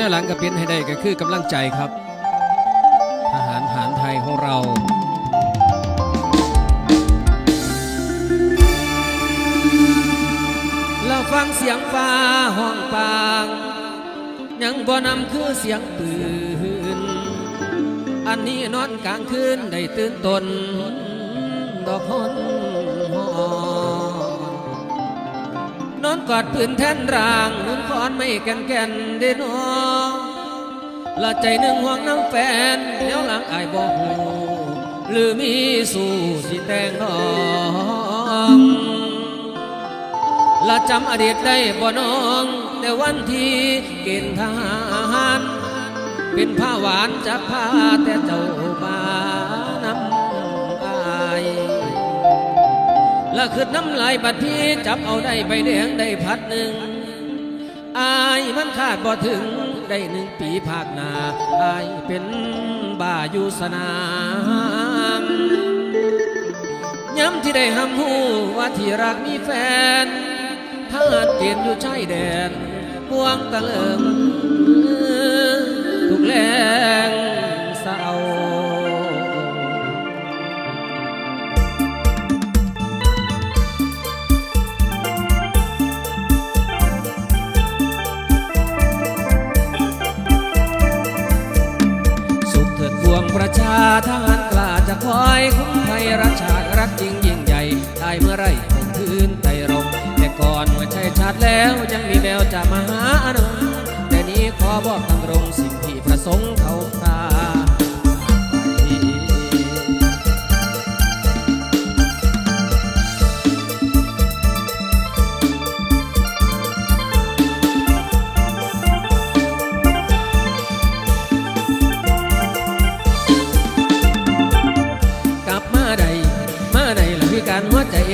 แนวหลังก็เป็นให้ได้ก็คือกำลังใจครับ ทหารหารไทยของเราเราฟังเสียงฟ้าห้องปาง ยังบ่นำคือเสียงปืน อันนี้นอนกลางคืนได้ตื่นตนดอกฮอนหอนนอนกอดปืนแท่นร่างนุ่นคอนไม่แก่นแก่นเด้นอ ละใจหนึ่งห่วงน้ำแฟนเลี้ยวหลังอายบ่หูหรือมีสู่สิแต่งน้องละจำอดีตได้บ่น้อง แต่วันที่เกณฑ์ทหารเป็นผ้าหวานจากผ้าแต่เจ้าบานำอายละคือน้ำลายบัดพี่จับเอาได้ใบแดงได้พัดหนึ่งอายมันขาดบ่ถึง ได้หนึ่งปีภาคนาอายเป็นบ้าอยู่สนามย้ำที่ได้ห้ำหูว่าที่รักมีแฟนทหารเกณฑ์อยู่ชายแดนพวงตะเลิง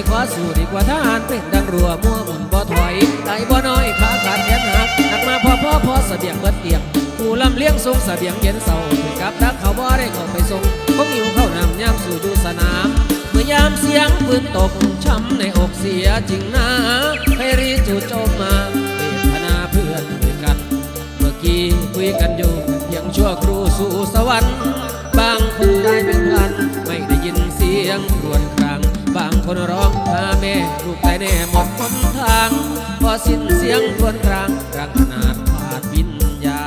ขอสู้ดีกว่าทหารเป็นดังรัวมั่วหมุนบ่ถอยใจบ่น้อยขาขาดแขนหักหนักมาพอพอพอเสบียงเบิดเตียงผู้ลำเลี้ยงทรงเสบียงเย็นเศร้าถึงกับดักเขาบ่ได้เข้าไปส่งคงอยู่เข้านำยามสู่อยู่สนามเมื่อยามเสียงปืนตกช้ำในอกเสียจริงนะให้รีจูโจมมาเวทนาเพื่อนด้วยกัน เมื่อกี้คุยกันอยู่เพียงชั่วครูสู่สวรรค์บางคนได้เป็นพันไม่ได้ยินเสียงรวญครา บางคนร้องหาแม่ลูกตายแน่หมดหนทาง พอสิ้นเสียงครวญครางรังขนาดขาดวิญญา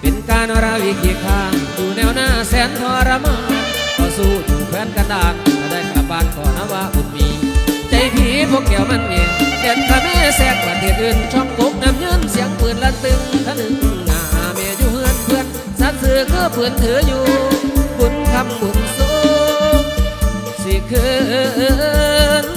เป็นการราวีเคียงข้างดูแนวหน้าแสนทรมานต่อสู้อยู่แคว้นกันดานถ้าได้กลับบ้านก็นว่าบุญมี ใจผีพวกแก้วมันเมียเด็ดพระแม่แสกประเทศอื่นช่องกุกน้ำเงินเสียงปืนลันตึงทะลึงหน้าเมียอยู่เฮือนเพื่อนสัตว์สื่อคือปืนถืออยู่ บุญคำบุญสูงสิคืน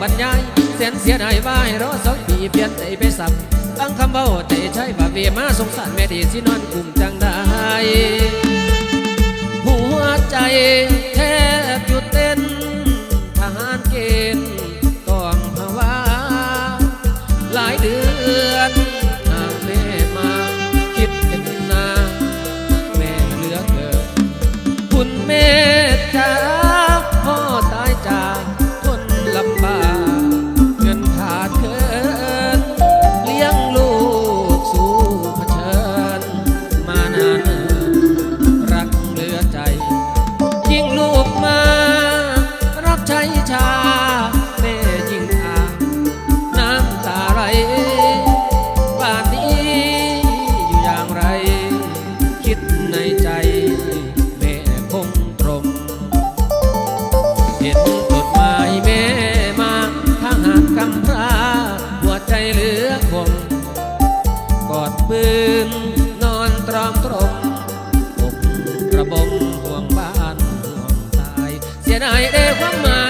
บรรยายเสียนเสียดายว่าให้รอสองปีเปลี่ยนใจไปสับตั้งคำเบาใจใช้บาเวมาสงสารแม่ดีที่นอนกลุ่มจังได้หัวใจแทบหยุดเต้นทหารเกณฑ์าหัวใจเหลือคงกอดปืนนอนตรอมตรมอกระบมห่วงบ้านห่วงตาย เสียดายเด้ความหมาย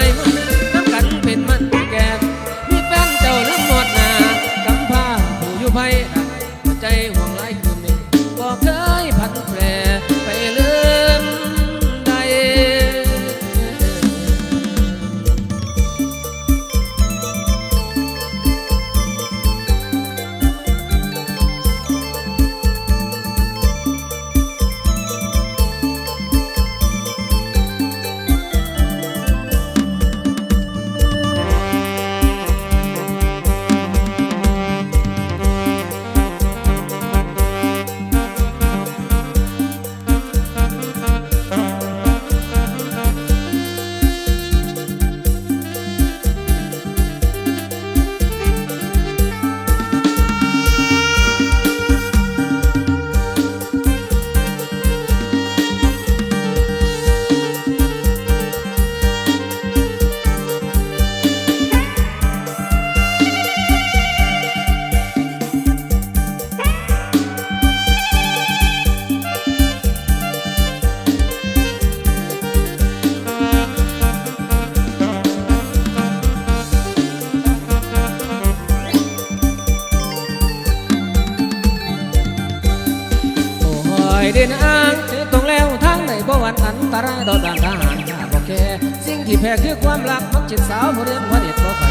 ไหนบ่หวันอันตรายดอดานทหารข้าบ่แค่สิ่งที่แพ้คือความรักมักจิตสาวบ่เรียนบ่เด็ดบ่ไฟ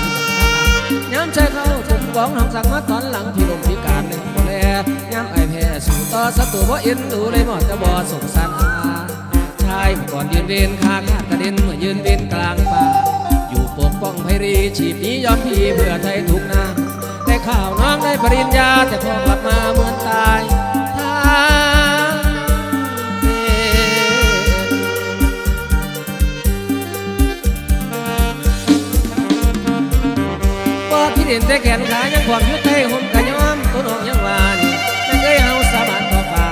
ย้ำใจเขาตุ่มกองทำสั่งมาตอนหลังพี่ลมพิการหนึ่งบ่แลย้ำไอแพ้สู่ต่อศัตรูบ่เอ็นดูเลยหมอจะบ่สงสารอาชายก่อนยืนเวียนคาขาดกระเด็นเมื่อยืนเวียนกลางป่าอยู่ปกป้องไพรีชีพนี้ยอมพี่เพื่อไทยทุกนาได้ข่าวน้องได้ปริญญาแต่พอกลับมาเหมือนตายทา เห็นแต่แขนขายังความยุดไทยห่มกะยอมตัวน้องยังวานี่นั่นเคยเฮาสาบานต่อฟ้า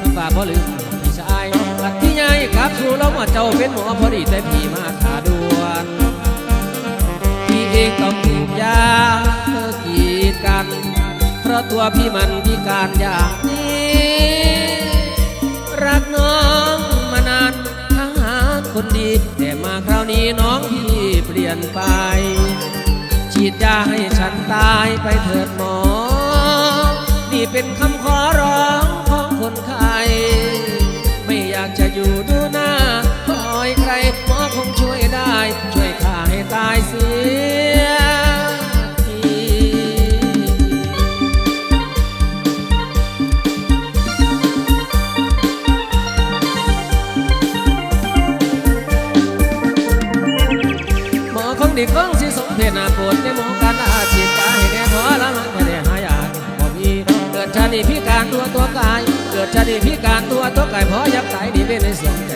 ต่อฟ้าบ่ลืมพี่ชายกัดที่ใหญ่กลับสู่เราว่าเจ้าเป็นหมอพอดีแต่พี่มาถาด่วนพี่เองต้องถูกยาเธอกีดกันเพราะตัวพี่มันพิการอย่างนี้รักน้องมานานทหาคนดี แต่มาคราวนี้น้องพี่เปลี่ยนไป ฉีดยาให้ฉันตายไปเถิดหมอ นี่เป็นคำขอร้องของคนไข้ ดชาติพิการตัวตัวไก่พราะยับตายดีเป็นในเสียงใจ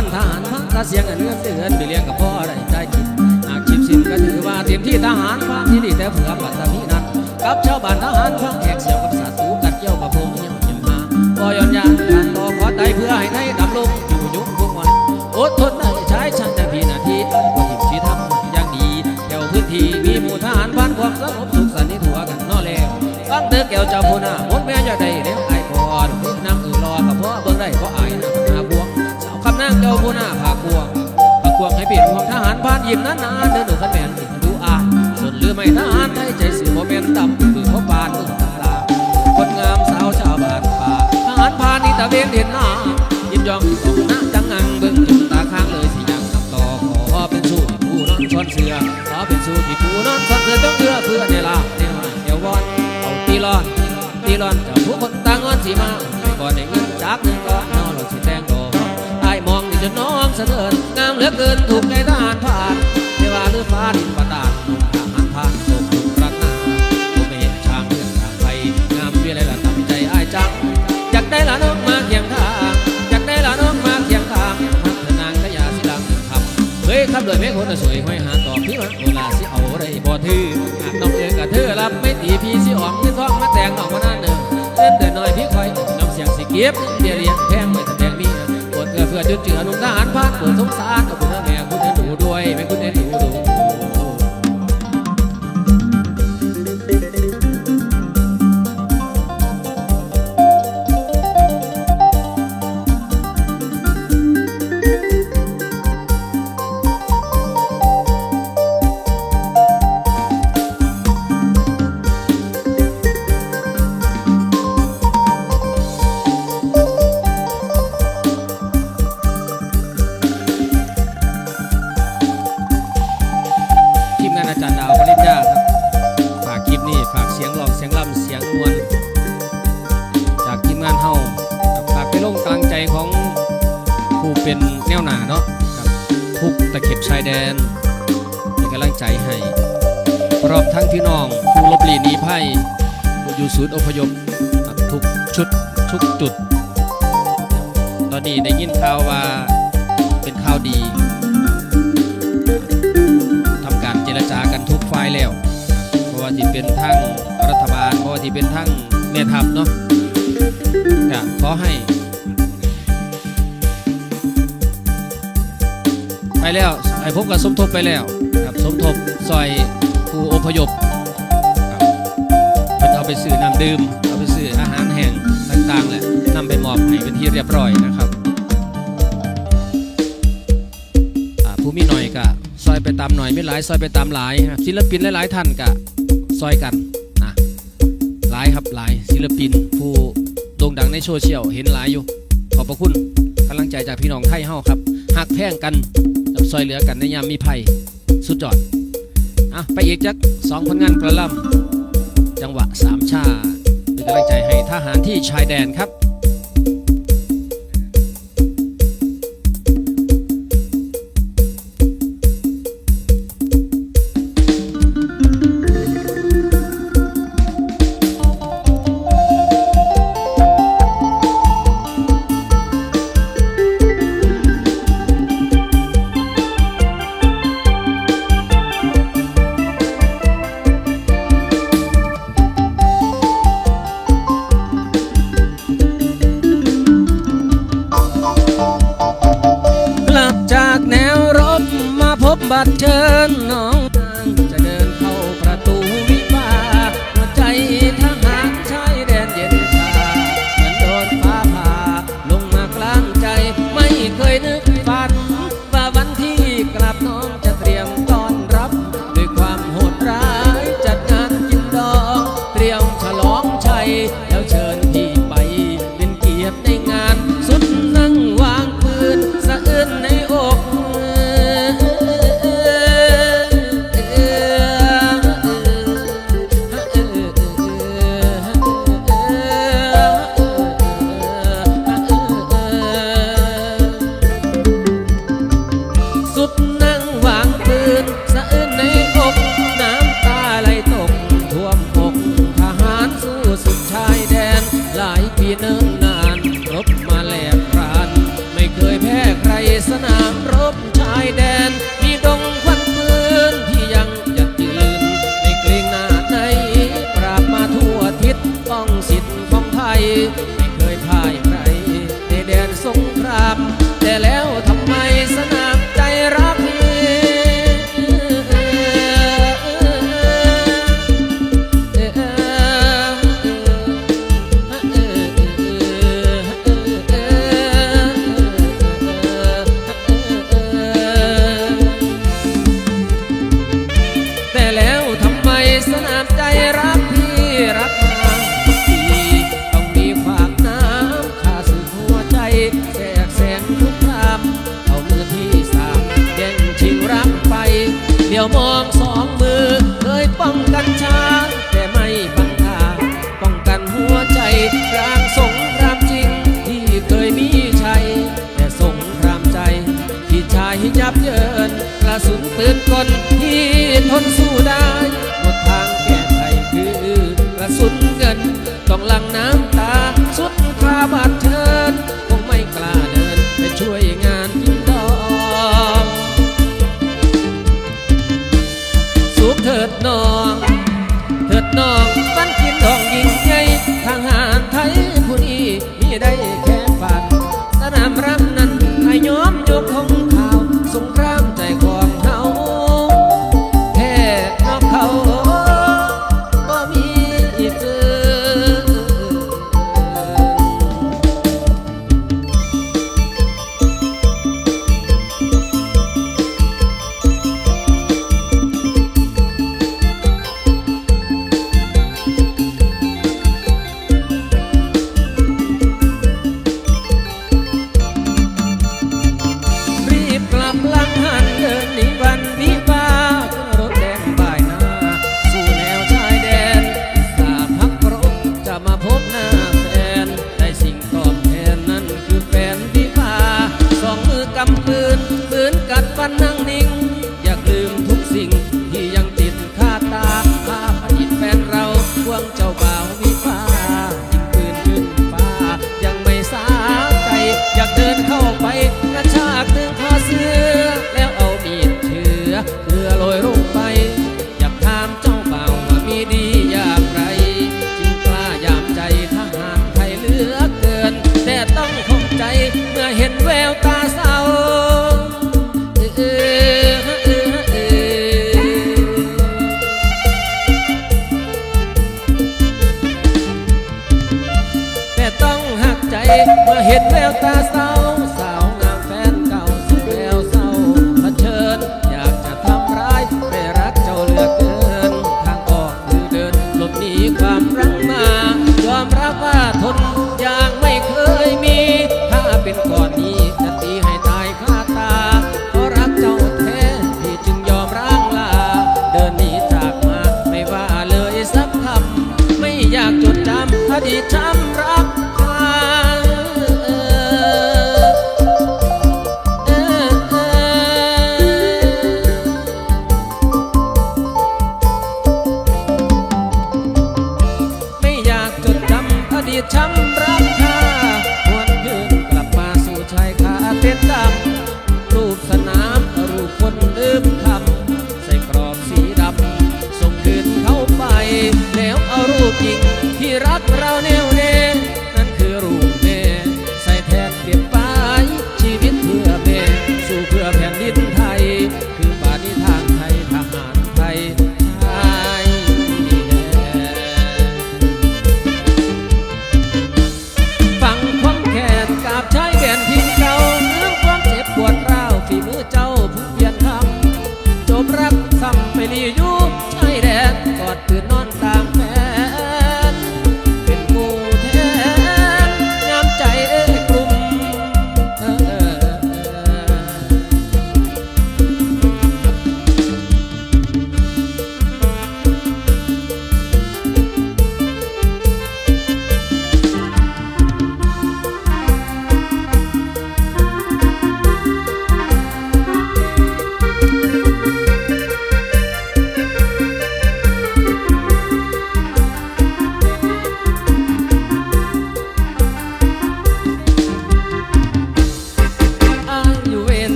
ทบันทหารพักกระเสียงอันเลื่อนเตือนไปเลี้ยงกับพ่อได้ใจคิดอาชีพสิ้นก็ถือว่าเต็มที่ทหารพักที่ดีแต่เผื่อปัตตานีนั้นกับชาวบ้านทหารพักแขกเสียวกับสัตว์สูกัดเกี่ยวกับพงยังยังมาก็ย้อนยานการต่อขอไตเพื่อให้ไทยดำลงอยู่ยุคพวกวันอดทนได้ใช้ชันแต่พีนาทีก็ทิมชีทำอย่างดีแถวพื้นที่มีหมู่ทหารพันความสงบสุขสันนิทั่วกันนอแล้วฟังเด้อแก้วเจ้าพูน่ะมดแม่อย่าได้เลี้ยงไอ้พอดน้ำอื่นรอกับพ่อเบิ่งได้เพราะอายนะนาบวงสาวคำางเจ้าพูน่ะผากวงผากวงให้เปลี่ยนของทหารผ่านยิ้มนั้นนานเดินดูขันแมนดูอ่านส่วนลือไม่ทหารไทยใจสื่อโมเมนต์ต่ำคือเขาปานมือตาลาคนงามสาวชาวบ้านป่าทหารผ่านนี่ตะเวนเห็นหน้ายิ้มยองของหน้าจังงังเบิ่งจุดตาข้างเลยสิยังคำขอเป็นสู้ที่ผู้นอนชอนเสือขอเป็นสู้ที่ผู้นอนชอนเสือต้องเอื้อเพื่อในลาในหาเดี๋ยววอนเอาตีรอนตีรอนจากผู้คนต่างงอนสีมาไปก่อนได้เงินจากเงินก้อนนอนเราสิแตง จะน้องเสด็จงามเหลือเกินถูกในทหารผ่านเทวาหรือฟ้าดินประดานลงทหารผ่านตกหลุมรักนาผมไม่เห็นช้างเพื่อนทางไทยงามเพียอะไรล่ะทำใจอ้ายจังอยากได้หลานน้องมาเคียงข้างอยากได้หลานน้องมาเคียงข้างพัฒนางขยาสิดังคำเฮ้ยคำโดยแม่คนน่ะสวยห้อยหาตอบพี่ว่าโอลาสิเอาอะไรบ่ถือหากน้องเอ๋ยกับเธอรับไม่ตีพี่สิออกที่ท้องมาแต่งน้องมาหนั่นเนอะเล่นแต่น้อยพี่คอยน้องเสียงสิเก็บเบี้ยเรีย เพื่อจุดเจือนุ่มทหารผ่านปวดสงสารกับคุณแม่คุณเอ็นดูด้วยแม่คุณเอ็นดูดู เป็นแนวหนาเนาะครับทุกตะเข็บชายแดนเป็นกำลังใจให้พร้อมทั้งพี่น้องผู้ลบหลีนีภัยผู้อยู่ศูนย์อพยพทุกชุดทุกจุด ตอนนี้ได้ยินข่าวว่าเป็นข่าวดีทำการเจรจากันทุกฝ่ายแล้วเพราะว่าที่เป็นทั้งรัฐบาลเพราะว่าที่เป็นทั้งเมียทัพเนาะก็ขอให้ แล้วไอ้พบกับสมทบไปแล้วครับสมทบซอยผู้อพยพครับเพิ่นเอาไปซื้อน้ำดื่มเอาไปซื้ออาหารแห้งต่างๆแหละนำไปมอบให้เป็นที่เรียบร้อยนะครับผู้มีหน่อยก็ซอยไปตามหน่อยไม่หลายซอยไปตามหลายศิลปินหลายๆท่านก็ซอยกันนะหลายครับหลายศิลปิน ผู้โด่งดังในโซเชียลเห็นหลายอยู่ ขอบพระคุณกำลังใจจากพี่น้องไทยเฮาครับหักแพ่งกัน ซอยเหลือกันในยามมีภัย สุดยอด อะ ไปอีกจักสองผลงานกระลำจังหวะสามชาเป็นกำลังใจให้ทหารที่ชายแดนครับ มา ไ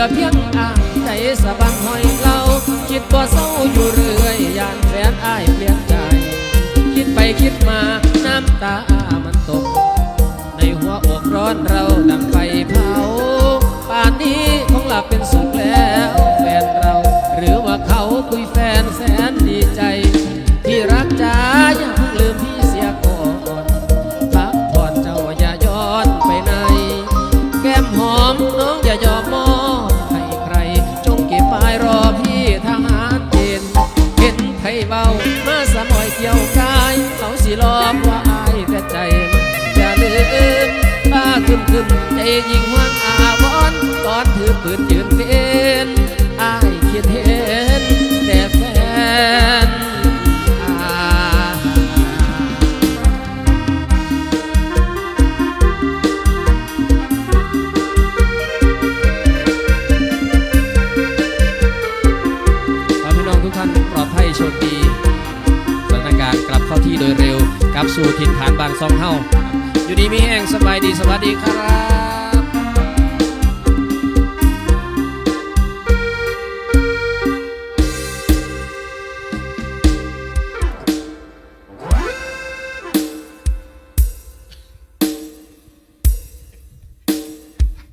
ือเพียงอ่างใจสะบังหอยเราคิดบ่เศร้าอยู่เรื่อยยานแฟนอ้ายเปลี่ยนใจ คิดไปคิดมาน้ำตามันตก ในหัวอกร้อนเราดังไฟเผาป่านนี้ของเราเป็นสุขแล้ว แฟนเรา หรือว่าเขาคุยแฟนแพึ่งใจยิงห่วงอาวอนตอนถือปืนยืนเฟ้